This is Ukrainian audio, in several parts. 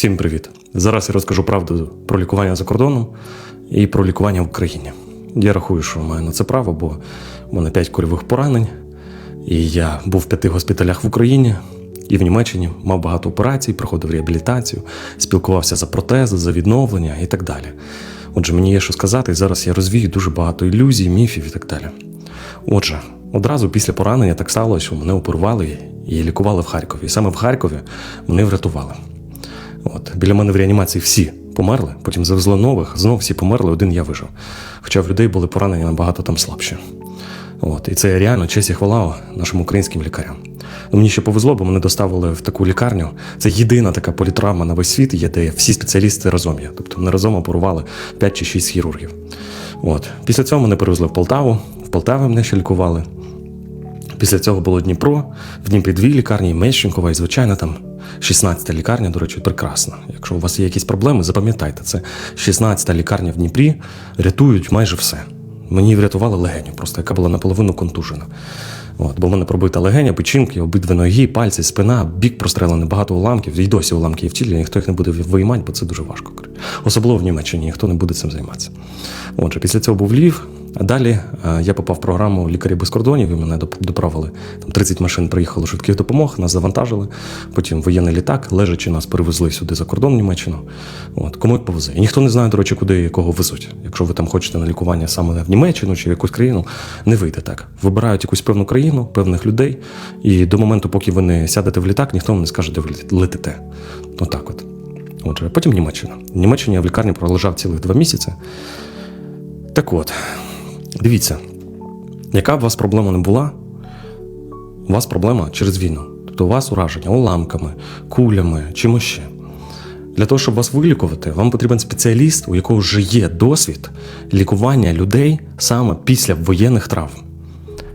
Всім привіт! Зараз я розкажу правду про лікування за кордоном і про лікування в Україні. Я рахую, що маю на це право, бо в мене 5 кульових поранень, і я був в п'яти госпіталях в Україні і в Німеччині, мав багато операцій, проходив реабілітацію, спілкувався за протези, за відновлення і так далі. Отже, мені є що сказати, і зараз я розвію дуже багато ілюзій, міфів і так далі. Отже, одразу після поранення так сталося, що мене оперували і лікували в Харкові. І саме в Харкові мене врятували. От, біля мене в реанімації всі померли, потім завезли нових, знов всі померли, один я вижив. Хоча в людей були поранення набагато там слабші. От, і це реально честь і хвала нашим українським лікарям. Ну, мені ще повезло, бо мене доставили в таку лікарню. Це єдина така політравма на весь світ, є, де всі спеціалісти разом є. Тобто не разом оперували 5 чи 6 хірургів. От. Після цього мене перевезли в Полтаву, в Полтаві мене ще лікували. Після цього було Дніпро, в Дніпрі дві лікарні, Мещенкова і звичайно там 16-та лікарня, до речі, прекрасна. Якщо у вас є якісь проблеми, запам'ятайте, це 16-та лікарня в Дніпрі рятують майже все. Мені врятували легеню, просто яка була наполовину контужена. От, бо в мене пробита легеня, печінки, обидві ноги, пальці, спина, бік прострелений, багато уламків. І досі уламки є в тілі, ніхто їх не буде виймати, бо це дуже важко. Особливо в Німеччині ніхто не буде цим займатися. Отже, після цього був Львів, далі е, я попав в програму Лікарі без кордонів і мене доправили. Там 30 машин приїхало швидких допомог, нас завантажили. Потім воєнний літак, лежачи, нас перевезли сюди за кордон в Німеччину. От, кому як повезе. І ніхто не знає, до речі, куди і кого везуть. Якщо ви там хочете на лікування саме в Німеччину чи в якусь країну, не вийде так. Вибирають якусь певну країну, певних людей, і до моменту, поки ви не сядете в літак, ніхто вам не скаже, де ви летите. Отак от. Отже, потім Німеччина. В Німеччині я в лікарні пролежав цілих два місяці. Так от, дивіться, яка б у вас проблема не була, у вас проблема через війну. Тобто у вас ураження уламками, кулями, чимось ще. Для того, щоб вас вилікувати, вам потрібен спеціаліст, у якого вже є досвід лікування людей саме після воєнних травм.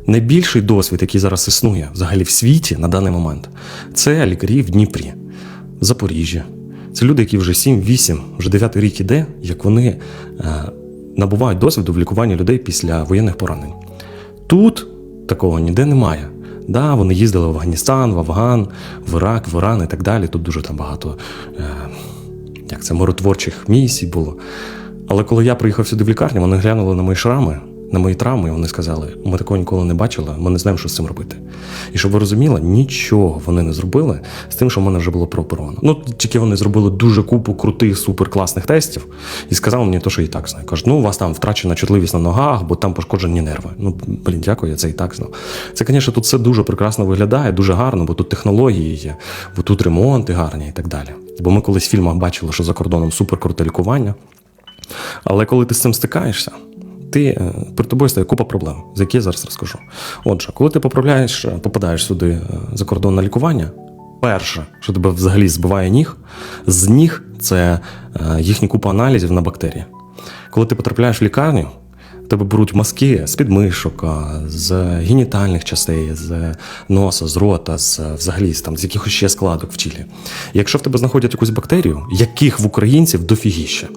Найбільший досвід, який зараз існує взагалі в світі на даний момент, це лікарі в Дніпрі, в Запоріжжі. Це люди, які вже 7-8, вже 9 рік іде, як вони е, набувають досвіду в лікуванні людей після воєнних поранень. Тут такого ніде немає. Да, вони їздили в Афганістан, в Афган, в Ірак, в Іран і так далі. Тут дуже там багато е, як це, миротворчих місій було. Але коли я приїхав сюди в лікарню, вони глянули на мої шрами, на мої травми, вони сказали: ми такого ніколи не бачили, ми не знаємо, що з цим робити. І щоб ви розуміли, нічого вони не зробили з тим, що в мене вже було прооперовано. Ну, тільки вони зробили дуже купу крутих, суперкласних тестів і сказали мені те, що і так знаю. Кажуть, ну у вас там втрачена чутливість на ногах, бо там пошкоджені нерви. Ну, блін, дякую, я це і так знав. Це, звісно, тут все дуже прекрасно виглядає, дуже гарно, бо тут технології є, бо тут ремонти гарні і так далі. Бо ми колись в фільмах бачили, що за кордоном суперкруте лікування. Але коли ти з цим стикаєшся, ти е, перед тобою стає купа проблем, за які я зараз розкажу. Отже, коли ти поправляєш, е, попадаєш сюди е, за кордон на лікування, перше, що тебе взагалі збиває ніг, з ніг це їхня купа аналізів на бактерії. Коли ти потрапляєш в лікарню, тебе беруть мазки з підмишок, з генітальних частей, з носа, з рота, з взагалі там, з якихось ще складок в тілі. Якщо в тебе знаходять якусь бактерію, яких в українців дофігіще,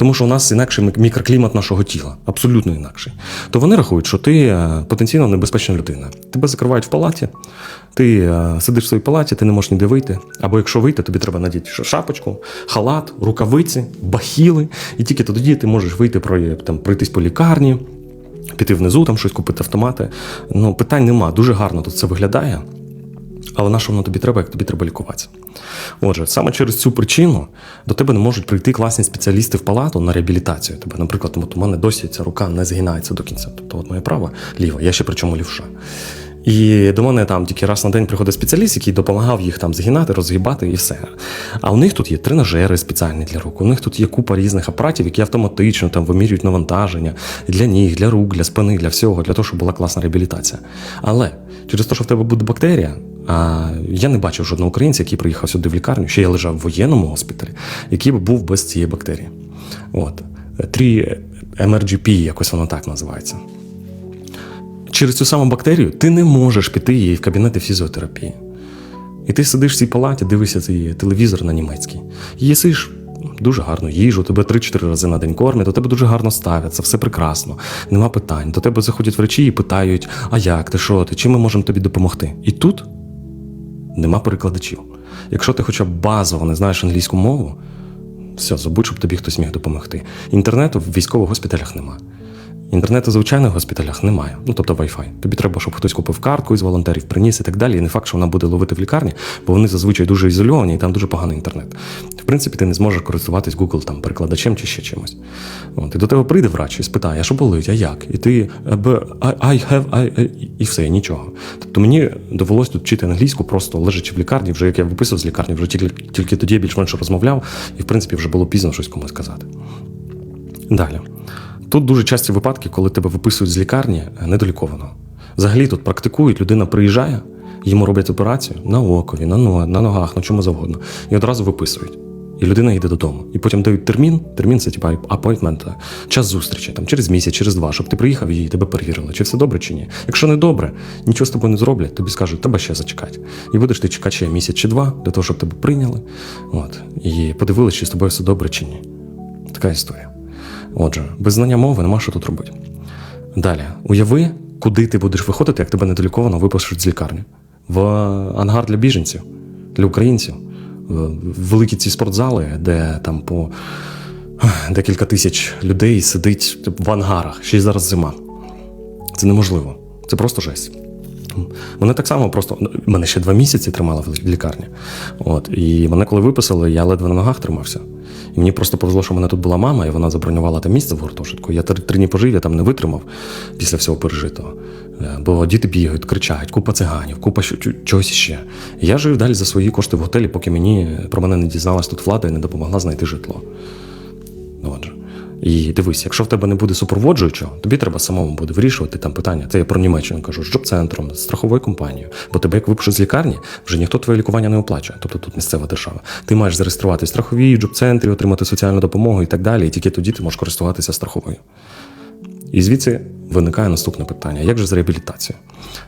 тому що у нас інакший мікроклімат нашого тіла, абсолютно інакший. То вони рахують, що ти е, потенційно небезпечна людина. Тебе закривають в палаті, ти е, сидиш в своїй палаті, ти не можеш ніде вийти. Або якщо вийти, тобі треба надіти шапочку, халат, рукавиці, бахіли, і тільки тоді ти можеш вийти там, пройтись по лікарні. Піти внизу, там щось купити автомати. Ну, питань нема. Дуже гарно тут це виглядає. Але на що воно тобі треба, як тобі треба лікуватися? Отже, саме через цю причину до тебе не можуть прийти класні спеціалісти в палату на реабілітацію. Тебе, наприклад, у мене досі ця рука не згинається до кінця. Тобто, от моя права ліва, я ще причому лівша. І до мене там тільки раз на день приходить спеціаліст, який допомагав їх там згинати, розгибати і все. А у них тут є тренажери спеціальні для рук. У них тут є купа різних апаратів, які автоматично там вимірюють навантаження для ніг, для рук, для спини, для всього, для того, щоб була класна реабілітація. Але через те, що в тебе буде бактерія, я не бачив жодного українця, який приїхав сюди в лікарню, ще я лежав в воєнному госпіталі, який був без цієї бактерії. От. 3 MRGP, якось воно так називається. Через цю саму бактерію ти не можеш піти її в кабінети фізіотерапії. І ти сидиш в цій палаті, дивишся цей телевізор на німецький. Їсиш дуже гарну їжу, тебе 3-4 рази на день кормять, до тебе дуже гарно ставляться, все прекрасно, нема питань. До тебе заходять врачі і питають: а як ти, що ти, чим ми можемо тобі допомогти? І тут нема перекладачів. Якщо ти хоча б базово не знаєш англійську мову, все, забудь, щоб тобі хтось міг допомогти. Інтернету в військових госпіталях нема. Інтернету в звичайних госпіталях немає. Ну тобто Wi-Fi. Тобі треба, щоб хтось купив картку із волонтерів, приніс і так далі. І не факт, що вона буде ловити в лікарні, бо вони зазвичай дуже ізольовані і там дуже поганий інтернет. Принципі, ти не зможеш користуватись Google там перекладачем чи ще чимось. От, і до тебе прийде врач і спитає, а що болить, а як? І ти е, I, have, I, і все, нічого. Тобто мені довелось тут вчити англійську, просто лежачи в лікарні, вже як я виписав з лікарні, вже тільки, тільки тоді я більш-менш розмовляв, і в принципі вже було пізно щось комусь сказати. Далі. Тут дуже часті випадки, коли тебе виписують з лікарні недолікованого. Взагалі тут практикують, людина приїжджає, йому роблять операцію на окові, на ногах, на чому завгодно, і одразу виписують. І людина йде додому. І потім дають термін. Термін це типа апойтмент, час зустрічі, там через місяць, через два, щоб ти приїхав і тебе перевірили, чи все добре, чи ні. Якщо не добре, нічого з тобою не зроблять, тобі скажуть, тебе ще зачекати. І будеш ти чекати ще місяць чи два для того, щоб тебе прийняли. От, і подивилися, чи з тобою все добре, чи ні. Така історія. Отже, без знання мови нема що тут робити. Далі, уяви, куди ти будеш виходити, як тебе недоліковано випишуть з лікарні. В ангар для біженців, для українців, великі ці спортзали, де там по декілька тисяч людей сидить в ангарах, ще й зараз зима. Це неможливо. Це просто жесть. Мене так само просто. Мене ще два місяці тримали в лікарні. От, і мене коли виписали, я ледве на ногах тримався. І мені просто повезло, що в мене тут була мама, і вона забронювала там місце в гуртожитку. Я три, дні пожив, я там не витримав після всього пережитого. Е, Бо діти бігають, кричать, купа циганів, купа чогось ще. Я жив далі за свої кошти в готелі, поки мені про мене не дізналась тут влада і не допомогла знайти житло. Отже. І дивись, якщо в тебе не буде супроводжуючого, тобі треба самому буде вирішувати там питання. Це я про Німеччину кажу, з джоб-центром, з страховою компанією. Бо тебе, як випишуть з лікарні, вже ніхто твоє лікування не оплачує. Тобто тут місцева держава. Ти маєш зареєструвати в страховій джоб-центрі, отримати соціальну допомогу і так далі. І тільки тоді ти можеш користуватися страховою. І звідси виникає наступне питання: як же з реабілітацією?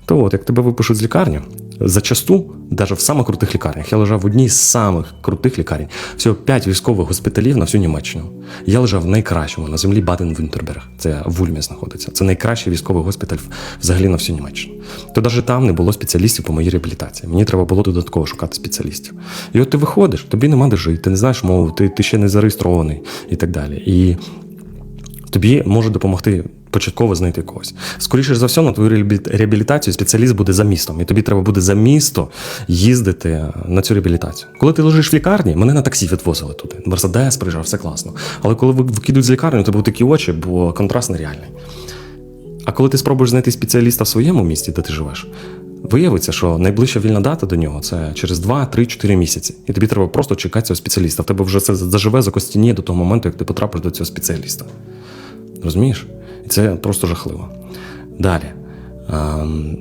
То от, як тебе випишуть з лікарні, зачасту, навіть в самих крутих лікарнях, я лежав в одній з самих крутих лікарень, всього 5 військових госпіталів на всю Німеччину. Я лежав в найкращому на землі Баден-Вюнтерберг. Це в Ульмі знаходиться. Це найкращий військовий госпіталь взагалі на всю Німеччину. То навіть там не було спеціалістів по моїй реабілітації. Мені треба було додатково шукати спеціалістів. І от ти виходиш, тобі нема де жити, ти не знаєш мову, ти, ти ще не зареєстрований і так далі. І тобі може допомогти початково знайти когось. Скоріше за все, на твою реабілітацію спеціаліст буде за містом, і тобі треба буде за місто їздити на цю реабілітацію. Коли ти лежиш в лікарні, мене на таксі відвозили туди. Мерседес приїжджав, все класно. Але коли ви- викидуть з лікарні, у тебе такі очі, бо контраст нереальний. А коли ти спробуєш знайти спеціаліста в своєму місті, де ти живеш, виявиться, що найближча вільна дата до нього це через 2, 3, 4 місяці. І тобі треба просто чекати цього спеціаліста. В тебе вже це заживе закостініє до того моменту, як ти потрапиш до цього спеціаліста. Розумієш? І це просто жахливо. Далі. Ем,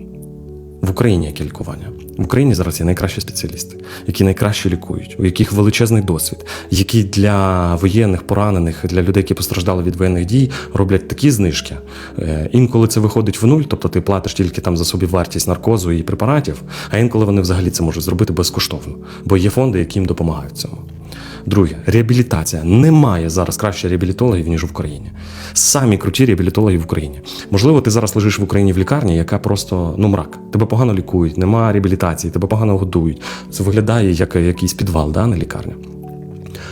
в Україні яке лікування? В Україні зараз є найкращі спеціалісти, які найкраще лікують, у яких величезний досвід, які для воєнних поранених, для людей, які постраждали від воєнних дій, роблять такі знижки. Е, Інколи це виходить в нуль, тобто ти платиш тільки там за собі вартість наркозу і препаратів, а інколи вони взагалі це можуть зробити безкоштовно, бо є фонди, які їм допомагають цьому. Друге, реабілітація. Немає зараз краще реабілітологів, ніж в Україні. Самі круті реабілітологи в Україні. Можливо, ти зараз лежиш в Україні в лікарні, яка просто ну мрак. Тебе погано лікують, нема реабілітації, тебе погано годують. Це виглядає як якийсь підвал, да, не лікарня.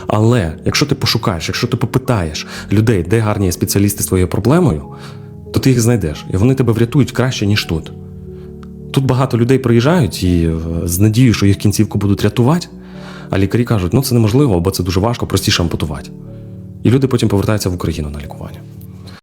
Але якщо ти пошукаєш, якщо ти попитаєш людей, де гарні спеціалісти з твоєю проблемою, то ти їх знайдеш, і вони тебе врятують краще, ніж тут. Тут багато людей приїжджають і е, з надією, що їх кінцівку будуть рятувати, а лікарі кажуть, ну це неможливо, бо це дуже важко, простіше ампутувати. І люди потім повертаються в Україну на лікування.